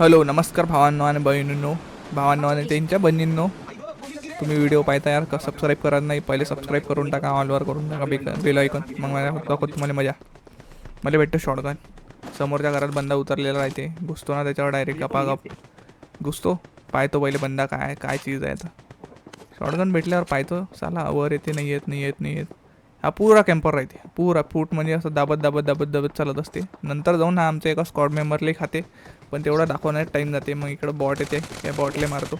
Hello नमस्कार भावांनो आणि बहिणींनो. भावांनो आणि त्यांच्या बहिणींनो तुम्ही व्हिडिओ पाहता यार का सबस्क्राईब करत नाही पहिले सबस्क्राईब करून टाका ऑलवर करून टाका बेक बेल ऐकून मग मला दाखवत तुम्हाला मजा. मला भेटतो शॉर्टगन समोरच्या घरात बंदा उतरलेला राहते घुसतो ना त्याच्यावर डायरेक्ट गपागप. घुसतो. पाहतो पहिले बंदा काय काय चीज आहे तर शॉर्टगन भेटल्यावर पाहतो. साला वर येते नाही येत नाही येत नाही येत. हा पुरा कॅम्पर राहते पुरा फूट म्हणजे असं दाबत दाबत दाबत दाबत चालत असते. नंतर जाऊन हा आमच्या एका स्कॉड मेंबरले खाते. पण तेवढा दाखवण्यात टाईम जाते. मग इकडं बॉट येते. या बॉटले मारतो.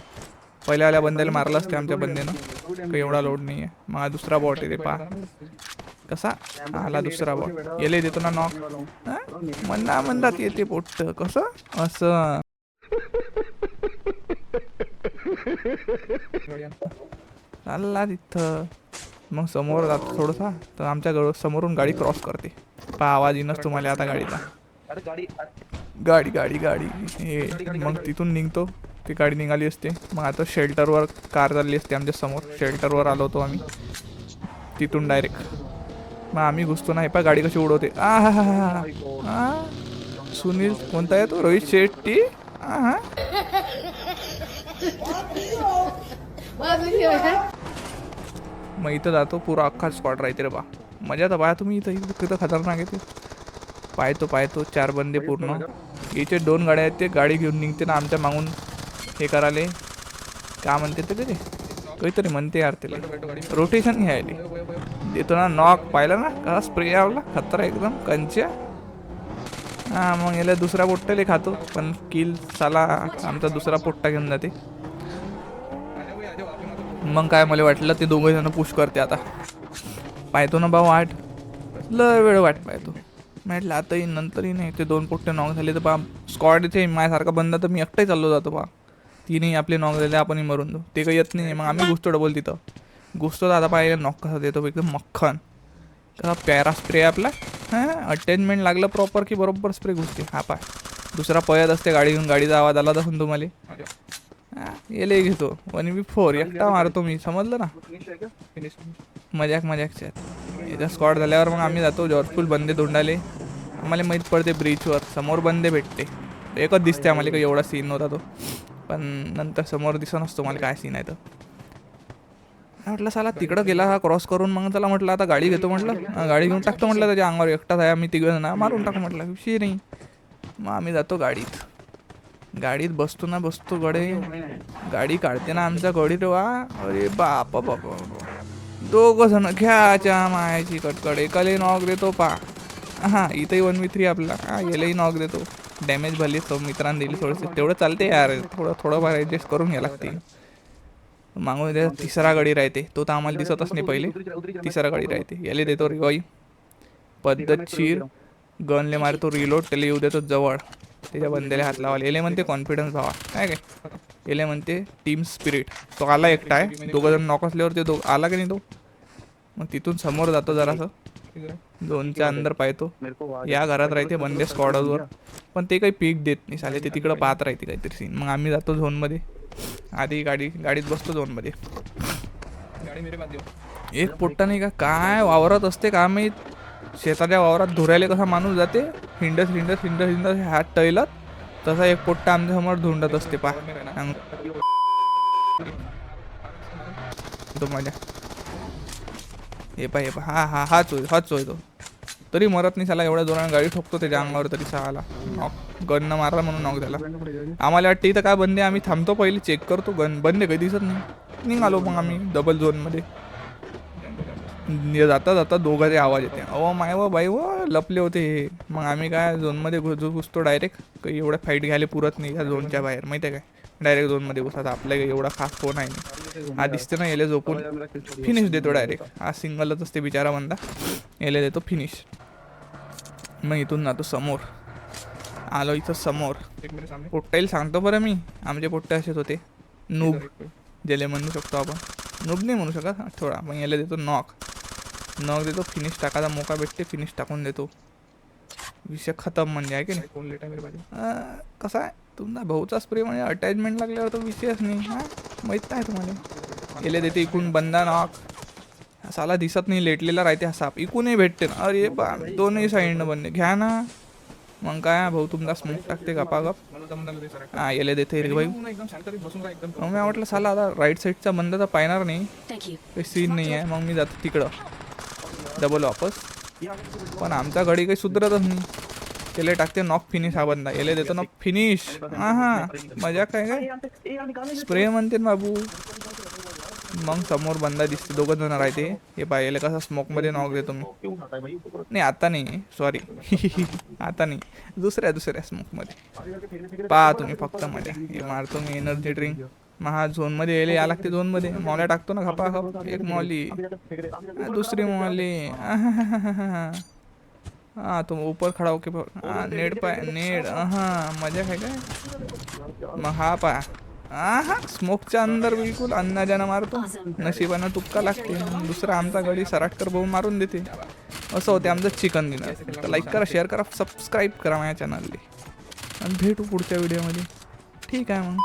पहिल्यावाल्या बंद्याला मारलं असते आमच्या बंदेनं? काही एवढा लोड नाही आहे मग दुसरा बॉट येते. पहा. कसा? आला दुसरा बॉट येले देतो ना नॉक म्हणा म्हणतात येते पोट्ट. कसं? असं. चालला तिथं. मग समोर जातो थोडंसा. तर आमच्या समोरून गाडी क्रॉस करते. पहा आवाज येणस तुम्हाला आता गाडीचा. गाडी गाडी गाडी. हे मग तिथून निघतो. ती गाडी निघाली असते. मग आता शेल्टरवर कार चालली असते आमच्यासमोर. शेल्टरवर आलो होतो आम्ही. तिथून डायरेक्ट मग आम्ही घुसतो नाही पा गाडी कशी उडवते. आ हा हा हा हा सुनील कोणता आहे तो? रोहित शेट्टी? हा मग इथं जातो. पुरा अख्खा स्पॉट राहते रे बा. मजा तर पाहा तुम्ही इथं. इथं तिथं खतरनाक आहे ते. पाहतो पाहतो. चार बंदे पूर्ण. याचे दोन गाड्या आहेत ते. गाडी घेऊन निघते ना आमच्या मागून. हे करायले का म्हणते ते ते काहीतरी म्हणते यार त्याला. रोटेशन घ्यायले देतो ना नॉक पाहिला ना? कसा स्प्रे आवला खतरा एकदम. कंच्या. हां मग याला दुसरा पोट्ट्याले खातो. पण किल साला आमचा दुसरा पोट्टा घेऊन जाते. मग काय मला वाटलं ते दोघं जण पुश करते आता. पाहतो ना भाऊ वाट लय वेळ वाट पाहतो. म्हटलं आताही नंतरही नाही ते दोन पोट्टे नॉक झाले तर बा स्कॉड इथे माझ्यासारखा बंदा तर मी एकटाही चाललो जातो बा तिने आपले नॉक झाले आपणही मरून जाऊ. ते काही येत नाही मग आम्ही घुसतो डबल तिथं. घुसतो तर आता पाहिजे नॉक कसा देतो एकदम मक्खन. कसा पॅरा स्प्रे आपला. हां अटॅचमेंट लागलं प्रॉपर की बरोबर स्प्रे घुसते. हा पाय दुसरा पळत असते गाडी घेऊन गाडीचा आवाज आला तर तुम्हाला. येले घेतो. वन बी फोर एकटा मारतो मी. समजलं ना? मजाक मजाकच्या याचा स्कॉट झाल्यावर मग आम्ही जातो जॉर्जपूल बंदे धुंडाले आम्हाला माहीत पडते ब्रिजवर समोर बंदे भेटते. एकच दिसते आम्हाला काही एवढा सीन नव्हता तो. पण नंतर समोर दिसत नसतो मला काय सीन आहे तर म्हटलं साला तिकडं गेला हा क्रॉस करून मग त्याला म्हटलं आता गाडी घेतो म्हटलं. गाडी घेऊन टाकतो म्हटलं त्याच्या अंगावर एकटाच आहे आम्ही तिघं ना मारून टाकू म्हटलं विषय नाही मग आम्ही जातो गाडीत. गाडीत बसतो ना बसतो गडे. गाडी काढते ना आमच्या गडी वा. अरे बापा बापा. दोघं जण घ्याच्या मायाची कटकड एकालाही नॉक देतो पा. हां इथंही वन वी थ्री आपला. हां यालाही नॉक देतो. डॅमेज भरली तो मित्रांनी दिली थोडंसं तेवढं चालते यार. थोडं थोडंफार ॲडजस्ट करून घ्यायला लागते मागून त्याचा तिसरा गाडी राहते. तो तर आम्हाला दिसतच नाही पहिले. तिसरा गाडी राहते. याला देतो रिवाई पद्धतशीर. गनले मारतो रिलोड त्याला येऊ देतो जवळ. त्याच्या बंदेला हात लावायला. याले म्हणते कॉन्फिडन्स भावा काय काय? याले म्हणते टीम स्पिरिट तो आला एकटा आहे. दोघं जण नॉक असल्यावर ते दो आला की नाही तो? मग तिथून समोर जातो जरासं. दोनच्या अंदर पाहतो. या घरात राहते बंदे स्कॉडवर पण ते काही पीक देत नाही साले ते तिकडं पाहत राहते काहीतरी सीन मग आम्ही जातो झोनमध्ये आधी गाडी गाडीत बसतो झोनमध्ये एक पोट्टा नाही का? काय वावरत असते का मी शेताच्या वावरात धुरायला कसा माणूस जाते. हिंडस हिंडस हिंडस हिंडस हात टळलत. तसा एक पोट्टा आमच्यासमोर धुंडत असते पा तो माझ्या. हे पा हे पा हा हा हाच होय हाच होय तो. तरी मरत नाही साला एवढ्या जोरानं गाडी ठोकतो त्याच्या अंगावर तरी सहाला नॉक गननं मारला म्हणून नॉक झाला आम्हाला वाटते इथं काय बंदे आम्ही थांबतो पहिले चेक करतो. गन बंदे काही दिसत नाही. निघालो मग आम्ही डबल झोनमध्ये जाता जाता दोघांचे आवाज येते. अहो माय व बाई व लपले होते हे. मग आम्ही काय झोनमध्ये घुसतो डायरेक्ट काही एवढ्या फाईट घ्यायला पुरत नाही या झोनच्या बाहेर. माहिती आहे काय? डायरेक्ट झोनमध्ये घुसायचा आपल्या काही एवढा खास फोन आहे हा दिसते ना याला झोपून. फिनिश देतो डायरेक्ट हा सिंगलच असते बिचारा बंदा याला देतो फिनिश मग इथून जातो समोर. आलो इथं समोर. पोट्टाईल सांगतो बरं मी. आमचे पोट्टे असेच होते. नूब ज्याला म्हणू शकतो आपण. नूब नाही म्हणू शकत. थोडा. पण याला देतो नॉक नॉक देतो फिनिश टाकायचा मोका भेटते फिनिश टाकून देतो. विषय खतम म्हणजे आहे की नाही? कसा आहे? तुमचा भाऊचा स्प्रे म्हणजे अटॅचमेंट लागल्यावर तो विषयच नाही हा? माहीत आहे तुम्हाला. गेले देते इकून बंदा नॉक. साला दिसत नाही लेटलेला राहते हा साप. इकूनही भेटते ना. अरे बा दोनही साईडनं बनले घ्या ना. मग काय भाऊ तुमचा स्मोक टाकते गपागप. हा येले देते रे भाई. मग मी म्हटलं साला आता राईट साईडचा बंद तर पाहणार नाही. काही सीन नाही आहे मग मी जातो तिकडं. डबल वापस. पण आमचा घडी काही सुधरतच नाही. त्याला टाकते नॉक फिनिश हा बंदा. याला देतो नॉक फिनिश. हा हा मजा काय काय? स्प्रे म्हणते ना बाबू. मग समोर बंदा दिसते दोघं जण राहते. हे पाहिले कसं स्मोकमध्ये नॉक देतो मी. नाही आता नाही सॉरी आता नाही. दुसऱ्या दुसऱ्या स्मोकमध्ये पहा तुम्ही फक्त मजा हे मारतो मी एनर्जी ड्रिंक मग हा झोनमध्ये यायला या लागते झोनमध्ये मॉल्या टाकतो ना खपा खप एक मॉली. दुसरी मॉली. हा तुम ऊपर खड़ा होके नेड पाय नेड हा मजा है काय? मग हा पा हा स्मोकच्या अंदर बिलकुल अंदाजानं मारतो. नशिबानं तुक्का लागते. दुसरा आमचा गडी सराटकर भाऊ मारून देते. असं होते आमचं चिकन डिनर तर लाईक करा शेअर करा सबस्क्राईब करा माझ्या चॅनलला आणि भेटू पुढच्या व्हिडिओमध्ये ठीक आहे मग.